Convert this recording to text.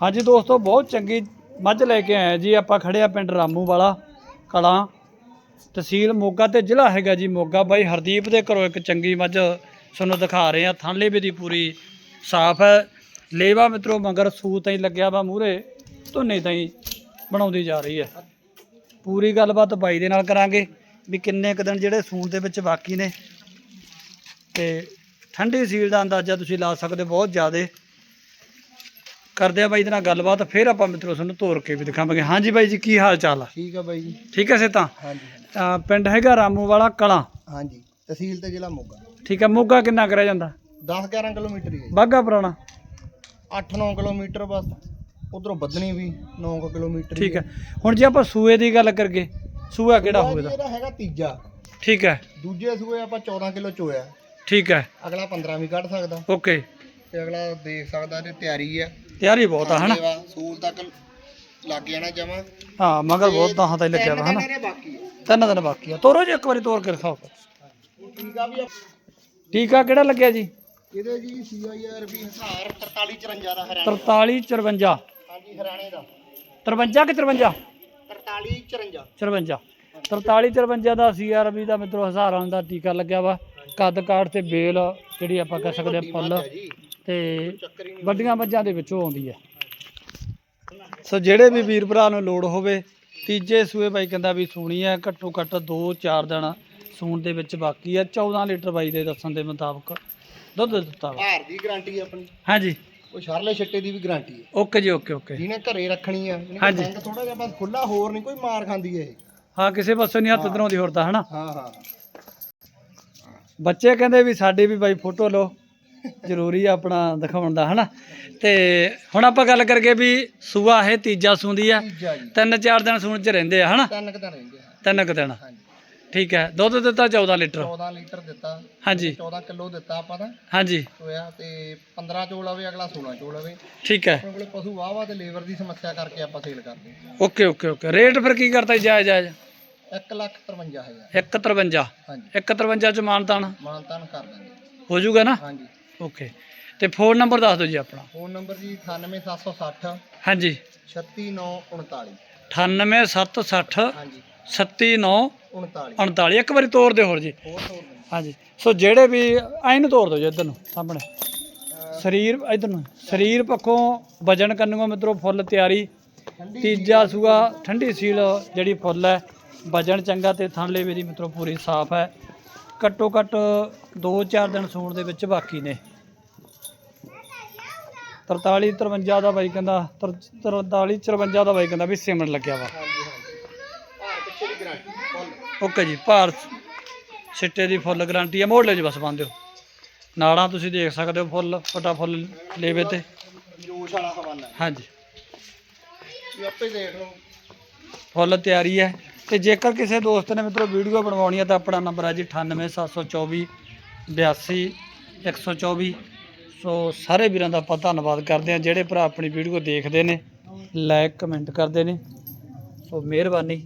ਹਾਂਜੀ ਦੋਸਤੋ, ਬਹੁਤ ਚੰਗੀ ਮੱਝ ਲੈ ਕੇ ਆਏ ਜੀ। ਆਪਾਂ ਖੜੇ ਆ ਪਿੰਡ ਰਾਮੂ ਵਾਲਾ ਕਲਾਂ, ਤਹਿਸੀਲ ਮੋਗਾ ਤੇ ਜ਼ਿਲ੍ਹਾ ਹੈਗਾ ਜੀ ਮੋਗਾ। ਬਾਈ ਹਰਦੀਪ ਦੇ ਘਰੋਂ ਇੱਕ ਚੰਗੀ ਮੱਝ ਤੁਹਾਨੂੰ ਦਿਖਾ ਰਹੇ ਆ। ਥਾਂਲੇ ਵੀ ਦੀ ਪੂਰੀ ਸਾਫ਼ ਹੈ। ਲੇਵਾ ਮਿੱਤਰੋ, ਮਗਰ ਸੂਤ ਹੀ ਲੱਗਿਆ ਵਾ ਮੂਰੇ ਧੁੰਨੇ ਤਾਈ ਬਣਾਉਂਦੀ ਜਾ ਰਹੀ ਹੈ। ਪੂਰੀ ਗੱਲਬਾਤ ਬਾਈ ਦੇ ਨਾਲ ਕਰਾਂਗੇ ਵੀ ਕਿੰਨੇ ਕੁ ਦਿਨ ਜਿਹੜੇ ਸੂਣ ਦੇ ਵਿੱਚ ਬਾਕੀ ਨੇ। ਤੇ ਠੰਡੀ ਸੀਲ ਦਾ ਅੰਦਾਜ਼ਾ ਤੁਸੀਂ ਲਾ ਸਕਦੇ ਹੋ, ਬਹੁਤ ਜ਼ਿਆਦਾ। ਕਰਦੇ ਆ ਬਾਈ ਦੇ ਨਾਲ ਗੱਲਬਾਤ ਫਿਰ ਆਪਾਂ ਮਿੱਤਰੋ ਤੁਹਾਨੂੰ ਤੋਰ ਕੇ ਵੀ ਦਿਖਾਵਾਂਗੇ। ਹਾਂਜੀ ਬਾਈ ਜੀ ਕੀ ਹਾਲ ਚਾਲ ਆ? ਠੀਕ ਆ ਬਾਈ ਜੀ। ਠੀਕ ਹੈ ਸੇ ਤਾਂ ਹਾਂਜੀ। ਤਾਂ ਪਿੰਡ ਹੈਗਾ ਰਾਮੂ ਵਾਲਾ ਕਲਾਂ। ਹਾਂਜੀ ਤਹਿਸੀਲ ਤੇ ਜ਼ਿਲ੍ਹਾ ਮੋਗਾ। ਠੀਕ ਹੈ ਮੋਗਾ ਕਿੰਨਾ ਕਰਿਆ ਜਾਂਦਾ? 10 11 ਕਿਲੋਮੀਟਰ ਹੀ ਹੈ ਬਾਗਾ ਪੁਰਾਣਾ? 8 9 ਕਿਲੋਮੀਟਰ ਬਸ ਉਧਰੋਂ ਬੱਦਣੀ ਵੀ 9 ਕਿਲੋਮੀਟਰ ਹੀ ਠੀਕ ਹੈ। ਹੁਣ ਜੇ ਆਪਾਂ ਸੂਏ ਦੀ ਗੱਲ ਕਰਗੇ ਸੂਆ ਕਿਹੜਾ ਜੀ ਹੋਵੇਗਾ? ਇਹਦਾ ਹੈਗਾ ਤੀਜਾ। ਠੀਕ ਹੈ ਦੂਜੇ ਸੂਏ ਆਪਾਂ 14 ਕਿਲੋ ਚੋਇਆ। ਠੀਕ ਹੈ ਅਗਲਾ 15 ਵੀ ਕੱਢ ਸਕਦਾ। ਓਕੇ। ਤੇ ਅਗਲਾ ਦੇਖ ਸਕਦਾ ਇਹਦੀ ਤਿਆਰੀ ਹੈ। ਤਿਆਰੀ ਬਹੁਤ ਆ ਹਨਾ? ਸੂਲ ਤੱਕ ਲੱਗ ਜਾਣਾ ਜਮਾ। ਹਾਂ ਮਗਰ ਬਹੁਤ ਤਾਂ ਤਾਂ ਹੀ ਲੱਗਿਆ ਵਾ ਹਨਾ? ਬਾਕੀ ਹੈ ਤਿੰਨ ਦਿਨ ਬਾਕੀ ਆ। ਤੋਰੋ ਜੀ ਇੱਕ ਵਾਰੀ ਤੋਰ ਕੇ ਦਿਖਾਓ। ਠੀਕ ਆ ਵੀ ਟੀਕਾ ਕਿਹੜਾ ਲੱਗਿਆ ਜੀ? ਇਹਦੇ ਜੀ ਸੀਆਈਆਰ ਵੀ ਹਜ਼ਾਰ 43 54 ਦਾ ਹਰਿਆਣਾ 43 54 ਹਾਂਜੀ ਹਰਿਆਣੇ ਦਾ। 53 ਕਿ 53 43 54 54 43 54 ਦਾ ਸੀਆਰਬੀ ਦਾ ਮਿੱਤਰੋ ਹਜ਼ਾਰਾਂ ਦਾ ਟੀਕਾ ਲੱਗਿਆ ਵਾ। ਕੱਦ ਕਾਠ ਤੇ ਬੇਲ ਜਿਹੜੀ ਆਪਾਂ ਕਹਿ ਸਕਦੇ ਆ ਜੀ। ਤੇ ਵੱਡੀਆਂ ਮੱਝਾਂ ਦੇ ਵਿੱਚੋਂ ਆਉਂਦੀ ਹੈ। ਸੋ ਜਿਹੜੇ ਵੀ ਵੀਰ ਭਰਾ ਨੂੰ ਲੋੜ ਹੋਵੇ ਤੀਜੇ ਸੂਏ ਬਾਈ ਕਹਿੰਦਾ ਵੀ ਸੂਣੀ ਹੈ ਘੱਟੋ ਘੱਟ 2-4 ਦਿਨ ਸੂਣ ਦੇ ਵਿੱਚ ਬਾਕੀ ਹੈ। 14 ਲੀਟਰ ਬਾਈ ਦੇ ਦੱਸਣ ਦੇ ਮੁਤਾਬਕ ਦੁੱਧ ਦਿੱਤਾ ਵਾ। ਭਾਰ ਦੀ ਗਾਰੰਟੀ ਆਪਣੀ। ਹਾਂਜੀ। ਉਹ ਸ਼ਰਲੇ ਛੱਟੇ ਦੀ ਵੀ ਗਾਰੰਟੀ ਹੈ। ਓਕੇ ਜੀ ਓਕੇ ਓਕੇ। ਜਿਹਨੇ ਘਰੇ ਰੱਖਣੀ ਆ ਹਾਂਜੀ। ਇਹਨੇ ਥੋੜਾ ਜਿਹਾ ਬਸ ਖੁੱਲਾ ਹੋਰ ਨਹੀਂ ਕੋਈ ਮਾਰ ਖਾਂਦੀ ਇਹ। ਹਾਂ ਕਿਸੇ ਪਾਸੋਂ ਨਹੀਂ ਹੱਥ ਧਰਾਉਂਦੀ ਹੋਰ ਤਾਂ ਹਨਾ? ਹਾਂ ਹਾਂ। ਬੱਚੇ ਕਹਿੰਦੇ ਵੀ ਸਾਡੀ ਵੀ ਬਾਈ ਫੋਟੋ ਲਓ। ਜ਼ਰੂਰੀ ਆ ਆਪਣਾ ਦਿਖਾਉਣ ਦਾ ਹਨਾ? ਤੇ ਹੁਣ ਆਪਾਂ ਗੱਲ ਕਰਕੇ ਵੀ ਸੂਆ ਇਹ ਤੀਜਾ ਸੂੰਦੀ ਆ। ਤੀਜਾ ਜੀ। ਤਿੰਨ ਚਾਰ ਦਿਨ ਸੂਣ ਚ ਰਹਿੰਦੇ ਆ ਹਨਾ? ਤਿੰਨ ਕੁ ਦਿਨ ਰਹਿੰਦੇ ਆ। ਤਿੰਨ ਕੁ ਦਿਨ। ਹਾਂਜੀ। ਠੀਕ ਹੈ। ਦੁੱਧ ਦਿੱਤਾ 14 ਲੀਟਰ? 14 ਲੀਟਰ ਦਿੱਤਾ। ਹਾਂਜੀ। 14 ਕਿਲੋ ਦਿੱਤਾ ਆਪਾਂ ਤਾਂ। ਹਾਂਜੀ। ਹੋਇਆ ਤੇ 15 ਚੋਲ ਆਵੇ ਅਗਲਾ 16 ਚੋਲ ਆਵੇ। ਠੀਕ ਹੈ। ਆਪਣੇ ਕੋਲੇ ਪਸ਼ੂ ਵਾਹ ਵਾਹ ਤੇ ਲੇਬਰ ਦੀ ਸਮੱਸਿਆ ਕਰਕੇ ਆਪਾਂ ਸੇਲ ਕਰਦੇ ਓਕੇ ਓਕੇ ਓਕੇ। ਰੇਟ ਫਿਰ ਕੀ ਕਰਤਾ ਜੀ ਜਾਇਜ਼ ਜਾਇਜ਼? 1 ਲੱਖ 53 ਹਜ਼ਾਰ। 153 ਹਾਂਜੀ। 153 ਚ ਮਾਨਤਾਨ? ਮਾਨਤਾਨ ਕਰ ਦਾਂਗੇ ਹੋ ਜਾਊਗਾ ਨਾ? ਹਾਂਜੀ। ਓਕੇ ਤੇ ਫੋਨ ਨੰਬਰ ਦੱਸ ਦਿਓ ਜੀ ਆਪਣਾ। ਫੋਨ ਨੰਬਰ ਜੀ 98760 ਹਾਂਜੀ। 36939 98760 ਹਾਂਜੀ। 36939 39 ਇੱਕ ਵਾਰੀ ਤੋਰ ਦਿਓ ਹੋਰ ਜੀ। ਹੋਰ। ਹਾਂਜੀ। ਸੋ ਜਿਹੜੇ ਵੀ ਐਂ ਨੂੰ ਤੋਰ ਦਿਓ ਜੀ ਇੱਧਰ ਨੂੰ ਸਾਹਮਣੇ। ਸਰੀਰ ਇੱਧਰ ਨੂੰ। ਸਰੀਰ ਪੱਖੋਂ ਵਜਨ ਕਰਨੋਂ ਮਿੱਤਰੋ ਫੁੱਲ ਤਿਆਰੀ। ਤੀਜਾ ਸੂਆ ਠੰਡੀ ਸੀਲ ਜਿਹੜੀ ਫੁੱਲ ਹੈ ਵਜਨ ਚੰਗਾ ਤੇ ਥਣਲੇ ਵੀ ਦੀ ਮਿੱਤਰੋ ਪੂਰੀ ਸਾਫ਼ ਹੈ। ਘੱਟੋ ਘੱਟ 2-4 ਦਿਨ ਸੂਣ ਦੇ ਵਿੱਚ ਬਾਕੀ ਨੇ। 43 53 ਦਾ ਬਾਈ ਕਹਿੰਦਾ 43 54 ਦਾ ਬਾਈ ਕਹਿੰਦਾ ਵੀ ਸਿਮਣ ਲੱਗਿਆ ਵਾ। ਓਕੇ ਜੀ ਭਾਰ ਸਿੱਟੇ ਦੀ ਫੁੱਲ ਗਾਰੰਟੀ ਹੈ ਲਿਓ ਜੀ ਬਸ ਬੰਦ ਦਿਓ। ਨਾੜਾਂ ਤੁਸੀਂ ਦੇਖ ਸਕਦੇ ਹੋ ਫੁੱਲ ਫਟਾ ਫੁੱਲ ਲੇਵੇ ਤੇ। ਜੋਸ਼ ਵਾਲਾ ਹਵਾਲਾ ਹੈ। ਹਾਂਜੀ ਆਪੇ ਦੇਖ ਲਓ। ਫੁੱਲ ਤਿਆਰੀ ਹੈ। ਤੇ ਜੇਕਰ ਕਿਸੇ ਦੋਸਤ ਨੇ ਮਿੱਤਰੋ ਵੀਡੀਓ ਬਣਵਾਉਣੀ ਹੈ ਤਾਂ ਆਪਣਾ ਨੰਬਰ ਹੈ ਜੀ 98724 82 124 ਸੋ ਸਾਰੇ ਵੀਰਾਂ ਦਾ ਆਪਾਂ ਧੰਨਵਾਦ ਕਰਦੇ ਹਾਂ। ਜਿਹੜੇ ਭਰਾ ਆਪਣੀ ਵੀਡੀਓ ਦੇਖਦੇ ਨੇ ਲਾਈਕ ਕਮੈਂਟ ਕਰਦੇ ਨੇ। ਸੋ ਮਿਹਰਬਾਨੀ।